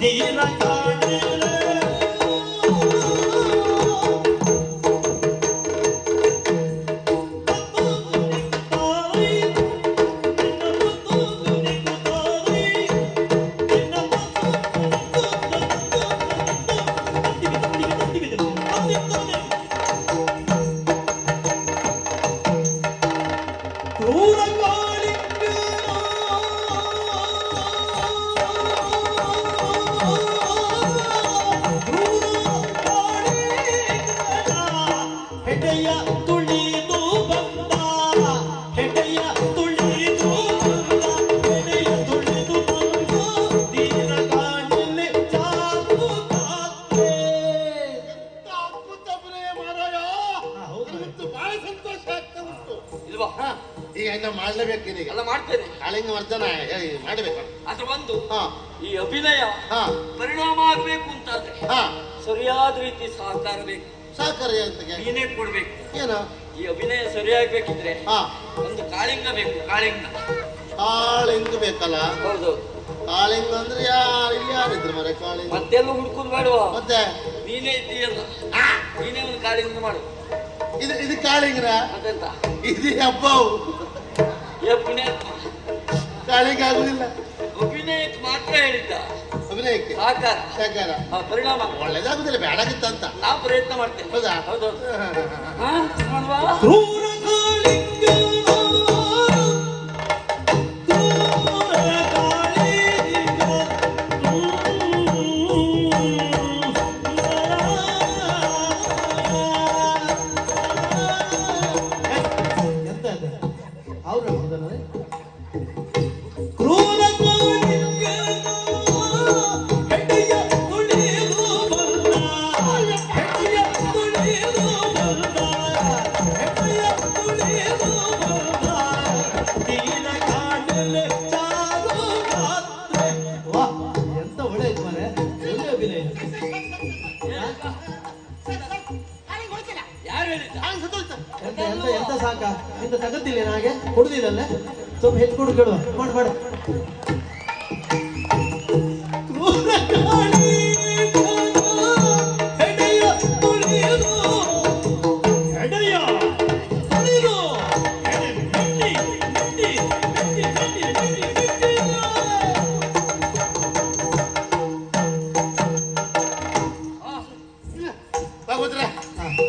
Dina ಈಗ ಇನ್ನ ಮಾಡ್ಲೇಬೇಕು ನೀನೀಗ ಎಲ್ಲ ಮಾಡ್ತೇನೆ. ಕಾಳಿಂಗ ಹೇಳಿ ಮಾಡ್ಬೇಕು. ಅದ್ರ ಒಂದು ಹಾ. ಈ ಅಭಿನಯ ಹಾ. ಪರಿಣಾಮ ಆಗ್ಬೇಕು ಅಂತಾದ್ರೆ ಹಾ. ಸರಿಯಾದ ರೀತಿ ಸಹಕಾರ ಬೇಕು. ಸಾಕರಿ ಅಂತ ನೀನೇ ಕೊಡ್ಬೇಕು. ಏನು? ಈ ಅಭಿನಯ ಸರಿಯಾಗಬೇಕಿದ್ರೆ ಹಾ. ಒಂದು ಕಾಳಿಂಗ ಬೇಕು ಕಾಳಿಂಗ. ಕಾಳಿಂಗ ಬೇಕಲ್ಲ? ಹೌದು. ಕಾಳಿಂಗ ಅಂದ್ರೆ ಯಾರು ಇಲ್ಲಿ ಯಾರಿದ್ರು ಮರೆ ಕಾಳಿಂಗ? ಮತ್ತೆಲ್ಲ ಹುಡ್ಕೊಂಡು ಬೇಡವಾ ಮತ್ತೆ? ನೀನೇ ಇದ್ದೀಯಲ್ಲ ನೀನೇ ಒಂದು ಕಾಳಿಂಗ ಮಾಡು. ಇದು ಇದು ಕಾಳಿಂಗ್ರ ಮತ್ತೆಂತ ಇದು ಹಬ್ಬವು ಕಾಳಿಂಗ ಆಗುದಿಲ್ಲ. ಅಭಿನಯಕ್ಕೆ. ಸಾಕಾರ. ಸಾಕಾರ. ಪರಿಣಾಮ. ಒಳ್ಳೇದಾಗುದಿಲ್ಲ ಬೇಡಾಗಿತ್ತ ಅಂತ. ನಾವು ಪ್ರಯತ್ನ ಮಾಡ್ತೇವೆ ಹೌದಾ? ಹೌದು ಕ್ರೂರ? ಅವ್ರು ಹೇಳ್ತಿದ್ದಾರಲ್ಲ? ಎಂತ ಎಂತ ಎಂತ ಸಾಕ? ಇಂತ ತಗತ್ತಿಲ್ಲ ನನಗೆ ಕೊಡುದಿಲ್ಲಲ್ಲ ಸ್ವಲ್ಪ ಹೆಚ್ಚು ಕೊಡು ಕೇಳುವ. ಮಾಡು ಮಾಡು. ಕ್ರೂರ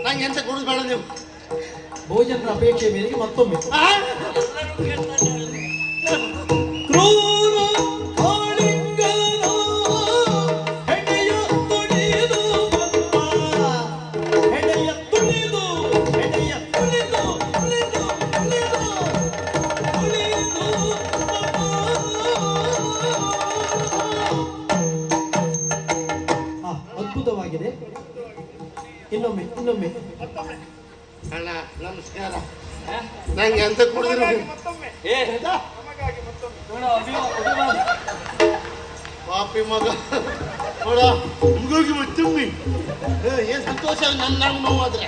ನಂಗೆ ಎಂತ ಕೊಡುದು ಬೇಡ ನೀವು? ಭೋಜನದ ಅಪೇಕ್ಷೆ ಮೇರೆಗೆ ಮತ್ತೊಮ್ಮೆ. ಕ್ರೂರ! ಇನ್ನೊಮ್ಮೆ ಇನ್ನೊಮ್ಮೆ. ಅಣ್ಣ ನಮಸ್ಕಾರ? ನಂಗೆ ಎಂತ ಕುಡಿದ್ರು. ಪಾಪಿ ಮಗ. ನೋಡ ಮುಗೋಗಿ ಮತ್ತೊಮ್ಮೆ. ಏ, ಏನ್ ಸಂತೋಷ? ನನ್ನ ನಂಗೆ ನೋವಾದ್ರೆ.